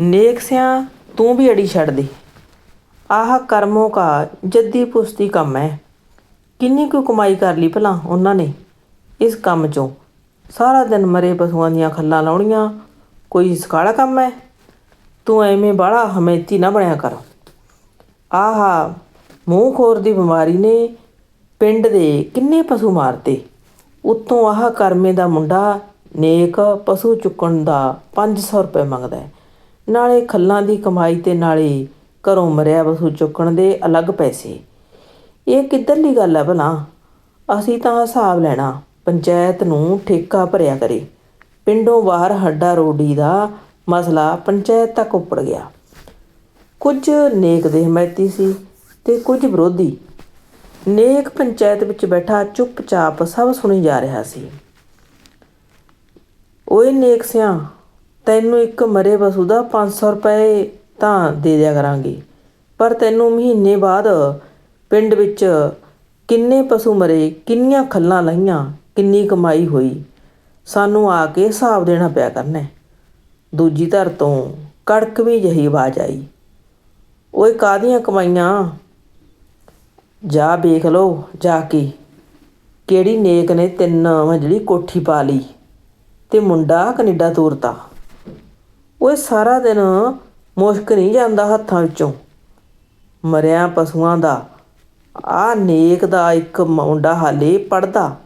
ਨੇਕ ਸਿਆ, ਤੂੰ ਵੀ ਅੜੀ ਛੱਡ ਦੇ। ਆਹ ਕਰਮੋਂ ਕਾ ਜੱਦੀ ਪੁਸਤੀ ਕੰਮ ਹੈ ਕਿੰਨੀ ਕੁ ਕਮਾਈ ਕਰ ਲਈ ਭਲਾ ਉਹਨਾਂ ਨੇ। ਇਸ ਕੰਮ 'ਚੋਂ ਸਾਰਾ ਦਿਨ ਮਰੇ ਪਸ਼ੂਆਂ ਦੀਆਂ ਖੱਲਾਂ ਲਾਉਣੀਆਂ, ਕੋਈ ਸਕਾਲਾ ਕੰਮ ਹੈ ਤੂੰ ਐਵੇਂ ਬਾਹਲਾ ਹਮੇਤੀ ਨਾ ਬਣਿਆ ਕਰ। ਆਹਾ ਮੂੰਹ ਖੋਰ ਦੀ ਬਿਮਾਰੀ ਨੇ ਪਿੰਡ ਦੇ ਕਿੰਨੇ ਪਸ਼ੂ ਮਾਰਤੇ। ਉੱਤੋਂ ਆਹ ਕਰਮੇ ਦਾ ਮੁੰਡਾ ਨੇਕ ਪਸ਼ੂ ਚੁੱਕਣ ਦਾ 500 ਰੁਪਏ ਮੰਗਦਾ ਹੈ ਨਾਲੇ ਖੱਲਾਂ ਦੀ ਕਮਾਈ ਤੇ ਨਾਲੇ ਘਰੋਂ ਮਰਿਆ ਵਸੂ ਚੁੱਕਣ ਦੇ ਅਲੱਗ ਪੈਸੇ। ਇਹ ਕਿੱਧਰਲੀ ਗੱਲ ਹੈ ਭਲਾ? ਅਸੀਂ ਤਾਂ ਹਿਸਾਬ ਲੈਣਾ, ਪੰਚਾਇਤ ਨੂੰ ਠੇਕਾ ਭਰਿਆ ਕਰੇ। ਪਿੰਡੋਂ ਬਾਹਰ ਹੱਡਾ ਰੋਡੀ ਦਾ ਮਸਲਾ ਪੰਚਾਇਤ ਤੱਕ ਉੱਪੜ ਗਿਆ। ਕੁਝ ਨੇਕ ਦੇ ਹਮਾਇਤੀ ਸੀ ਤੇ ਕੁਝ ਵਿਰੋਧੀ। ਨੇਕ ਪੰਚਾਇਤ ਵਿੱਚ ਬੈਠਾ ਚੁੱਪਚਾਪ ਸਭ ਸੁਣੀ ਜਾ ਰਿਹਾ ਸੀ। ਓਏ ਨੇਕ ਸਿਆਂ ਤੈਨੂੰ ਇੱਕ ਮਰੇ ਪਸ਼ੂ ਦਾ 500 ਰੁਪਏ ਤਾਂ ਦੇ ਦਿਆ ਕਰਾਂਗੇ। ਪਰ ਤੈਨੂੰ ਮਹੀਨੇ ਬਾਅਦ ਪਿੰਡ ਵਿੱਚ ਕਿੰਨੇ ਪਸ਼ੂ ਮਰੇ, ਕਿੰਨੀਆਂ ਖੱਲਾਂ ਲਈਆਂ, ਕਿੰਨੀ ਕਮਾਈ ਹੋਈ, ਸਾਨੂੰ ਆ ਕੇ ਹਿਸਾਬ ਦੇਣਾ ਪਿਆ ਕਰਨਾ। ਦੂਜੀ ਧਰ ਤੋਂ ਕੜਕਵੀਂ ਜਹੀ ਆਵਾਜ਼ ਆਈ। ਓਏ ਕਾਦੀਆਂ ਕਮਾਈਆਂ? ਜਾ ਵੇਖ ਲਓ ਜਾ ਕੇ, ਕਿਹੜੀ ਨੇਕ ਨੇ ਤਿੰਨ ਮੰਜਲੀ ਕੋਠੀ ਪਾ ਲਈ ਤੇ ਮੁੰਡਾ ਕੈਨੇਡਾ ਤੋਰਤਾ। ਓਏ ਸਾਰਾ ਦਿਨ ਮੁਸ਼ਕ ਨਹੀਂ ਜਾਂਦਾ ਹੱਥਾਂ ਵਿੱਚੋਂ। ਮਰਿਆ ਪਸ਼ੂਆਂ ਦਾ ਆ ਨੇਕ ਦਾ ਇੱਕ ਮੁੰਡਾ ਹਾਲੇ ਪੜਦਾ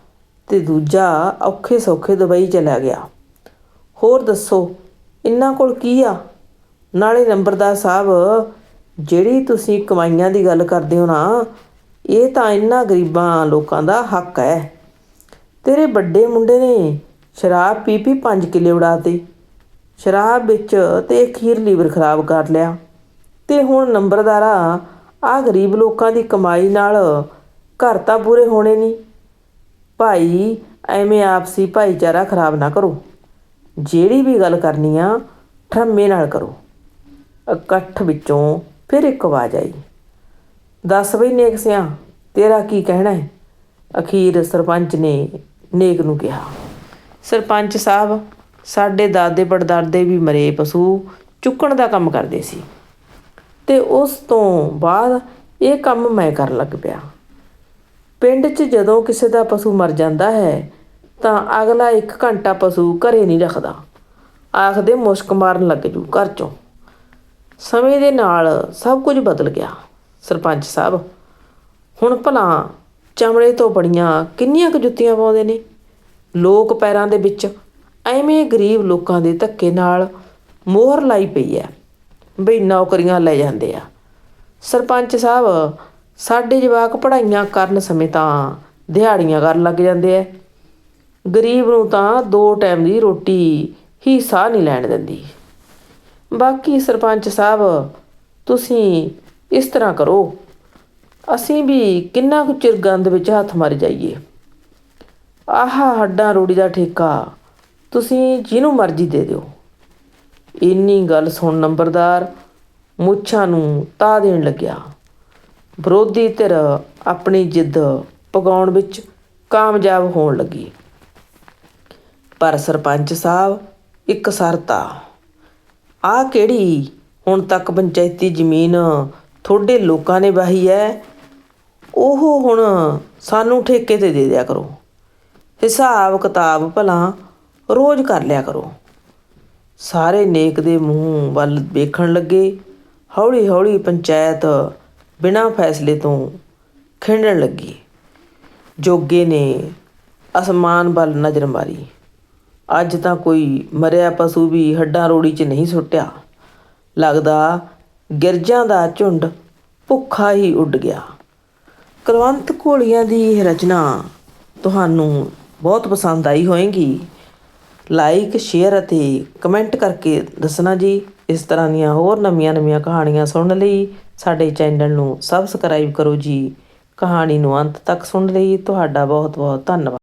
ਤੇ ਦੂਜਾ ਔਖੇ ਸੌਖੇ ਦੁਬਈ ਚਲਾ ਗਿਆ। ਹੋਰ ਦੱਸੋ ਇਹਨਾਂ ਕੋਲ ਕੀ ਆ? ਨਾਲੇ ਨੰਬਰਦਾਰ ਸਾਹਿਬ, ਜਿਹੜੀ ਤੁਸੀਂ ਕਮਾਈਆਂ ਦੀ ਗੱਲ ਕਰਦੇ ਹੋ ਨਾ, ਇਹ ਤਾਂ ਇਹਨਾਂ ਗਰੀਬਾਂ ਲੋਕਾਂ ਦਾ ਹੱਕ ਹੈ। ਤੇਰੇ ਵੱਡੇ ਮੁੰਡੇ ਨੇ ਸ਼ਰਾਬ ਪੀ ਪੀ 5 ਕਿੱਲੇ ਉਡਾਤੇ ਸ਼ਰਾਬ ਵਿੱਚ ਤੇ ਅਖੀਰ ਲੀਵਰ ਖਰਾਬ ਕਰ ਲਿਆ। ਤੇ ਹੁਣ ਨੰਬਰਦਾਰਾ ਆ ਗਰੀਬ ਲੋਕਾਂ ਦੀ ਕਮਾਈ ਨਾਲ ਘਰ ਤਾਂ ਪੂਰੇ ਹੋਣੇ ਨਹੀਂ ਭਾਈ, ਐਵੇਂ ਆਪਸੀ ਭਾਈਚਾਰਾ ਖਰਾਬ ਨਾ ਕਰੋ। ਜਿਹੜੀ ਵੀ ਗੱਲ ਕਰਨੀ ਆ, ਠਰਮੇ ਨਾਲ ਕਰੋ। ਇਕੱਠ ਵਿੱਚੋਂ ਫਿਰ ਇੱਕ ਆਵਾਜ਼ ਆਈ। ਦੱਸ ਬਈ ਨੇਕ ਸਿਆ, ਤੇਰਾ ਕੀ ਕਹਿਣਾ ਹੈ? ਅਖੀਰ ਸਰਪੰਚ ਨੇ ਨੇਕ ਨੂੰ ਕਿਹਾ। ਸਰਪੰਚ ਸਾਹਿਬ ਸਾਡੇ ਦਾਦੇ ਪੜਦਾਦੇ ਵੀ ਮਰੇ ਪਸ਼ੂ, ਚੁੱਕਣ ਦਾ ਕੰਮ ਕਰਦੇ ਸੀ। ਤੇ ਉਸ ਤੋਂ ਬਾਅਦ ਇਹ ਕੰਮ ਮੈਂ ਕਰਨ ਲੱਗ ਪਿਆ। ਪਿੰਡ 'ਚ ਜਦੋਂ ਕਿਸੇ ਦਾ ਪਸ਼ੂ ਮਰ ਜਾਂਦਾ ਹੈ, ਤਾਂ ਅਗਲਾ 1 ਘੰਟਾ ਪਸ਼ੂ ਘਰੇ ਨਹੀਂ ਰੱਖਦਾ। ਆਖਦੇ ਮੁਸ਼ਕ ਮਾਰਨ ਲੱਗ ਜੂ ਘਰ 'ਚੋਂ। ਸਮੇਂ ਦੇ ਨਾਲ ਸਭ ਕੁਝ ਬਦਲ ਗਿਆ, ਸਰਪੰਚ ਸਾਹਿਬ। ਹੁਣ ਭਲਾ ਚਮੜੇ ਤੋਂ ਬੜੀਆਂ ਕਿੰਨੀਆਂ ਕੁ ਜੁੱਤੀਆਂ ਪਾਉਂਦੇ ਨੇ? ਲੋਕ ਪੈਰਾਂ ਦੇ ਵਿੱਚ ਐਵੇਂ ਗਰੀਬ ਲੋਕਾਂ ਦੇ ਧੱਕੇ ਨਾਲ ਮੋਹਰ ਲਾਈ ਪਈ ਹੈ ਬਈ ਨੌਕਰੀਆਂ ਲੈ ਜਾਂਦੇ ਆ। ਸਰਪੰਚ ਸਾਹਿਬ, ਸਾਡੇ ਜਵਾਕ ਪੜ੍ਹਾਈਆਂ ਕਰਨ ਸਮੇਂ ਤਾਂ ਦਿਹਾੜੀਆਂ ਕਰਨ ਲੱਗ ਜਾਂਦੇ ਐ। ਗਰੀਬ ਨੂੰ ਤਾਂ ਦੋ ਟਾਈਮ ਦੀ ਰੋਟੀ ਹੀ ਸਾਹ ਨਹੀਂ ਲੈਣ ਦਿੰਦੀ। ਬਾਕੀ ਸਰਪੰਚ ਸਾਹਿਬ, ਤੁਸੀਂ ਇਸ ਤਰ੍ਹਾਂ ਕਰੋ। ਅਸੀਂ ਵੀ ਕਿੰਨਾ ਕੁ ਚਿਰ ਗੰਦ ਵਿੱਚ ਹੱਥ ਮਾਰ ਜਾਈਏ। ਆਹਾ ਹੱਡਾਂ ਰੋੜੀ ਦਾ ਠੇਕਾ। ਤੁਸੀਂ ਜਿਹਨੂੰ ਮਰਜ਼ੀ ਦੇ ਦਿਓ। ਇੰਨੀ ਗੱਲ ਸੁਣ ਨੰਬਰਦਾਰ, ਮੁੱਛਾਂ ਨੂੰ ਤਾ ਦੇਣ ਲੱਗਿਆ। ਵਿਰੋਧੀ ਧਿਰ ਆਪਣੀ ਜਿੱਦ ਪਗਾਉਣ ਵਿੱਚ ਕਾਮਯਾਬ ਹੋਣ ਲੱਗੀ। ਪਰ ਸਰਪੰਚ ਸਾਹਿਬ, ਇੱਕ ਸ਼ਰਤ ਆ। ਆ ਕਿਹੜੀ ਹੁਣ ਤੱਕ ਪੰਚਾਇਤੀ ਜ਼ਮੀਨ ਤੁਹਾਡੇ ਲੋਕਾਂ ਨੇ ਵਾਹੀ ਹੈ? ਉਹ ਹੁਣ ਸਾਨੂੰ ਠੇਕੇ ਤੇ ਦੇ ਦਿਆ ਕਰੋ। ਹਿਸਾਬ ਕਿਤਾਬ ਭਲਾ ਰੋਜ਼ ਕਰ ਲਿਆ ਕਰੋ। ਸਾਰੇ ਨੇਕ ਦੇ ਮੂੰਹ ਵੱਲ ਵੇਖਣ ਲੱਗੇ ਹੌਲੀ ਹੌਲੀ ਪੰਚਾਇਤ ਬਿਨਾਂ ਫੈਸਲੇ ਤੋਂ ਖਿੰਡਣ ਲੱਗੀ। ਜੋਗੇ ਨੇ ਅਸਮਾਨ ਵੱਲ ਨਜ਼ਰ ਮਾਰੀ। ਅੱਜ ਤਾਂ ਕੋਈ ਮਰਿਆ ਪਸ਼ੂ ਵੀ ਹੱਡਾਂ ਰੋੜੀ 'ਚ ਨਹੀਂ ਸੁੱਟਿਆ। ਲੱਗਦਾ ਗਿਰਜਾਂ ਦਾ ਝੁੰਡ ਭੁੱਖਾ ਹੀ ਉੱਡ ਗਿਆ। ਕੁਲਵੰਤ ਘੋਲੀਆਂ ਦੀ ਇਹ ਰਚਨਾ ਤੁਹਾਨੂੰ ਬਹੁਤ ਪਸੰਦ ਆਈ ਹੋਵੇਗੀ। ਲਾਈਕ ਸ਼ੇਅਰ ਅਤੇ ਕਮੈਂਟ ਕਰਕੇ ਦੱਸਣਾ ਜੀ। ਇਸ ਤਰ੍ਹਾਂ ਦੀਆਂ ਹੋਰ ਨਵੀਆਂ-ਨਵੀਆਂ ਕਹਾਣੀਆਂ ਸੁਣਨ ਲਈ ਸਾਡੇ ਚੈਨਲ ਨੂੰ ਸਬਸਕ੍ਰਾਈਬ ਕਰੋ ਜੀ। ਕਹਾਣੀ ਨੂੰ ਅੰਤ ਤੱਕ ਸੁਣਨ ਲਈ। ਤੁਹਾਡਾ ਬਹੁਤ-ਬਹੁਤ ਧੰਨਵਾਦ।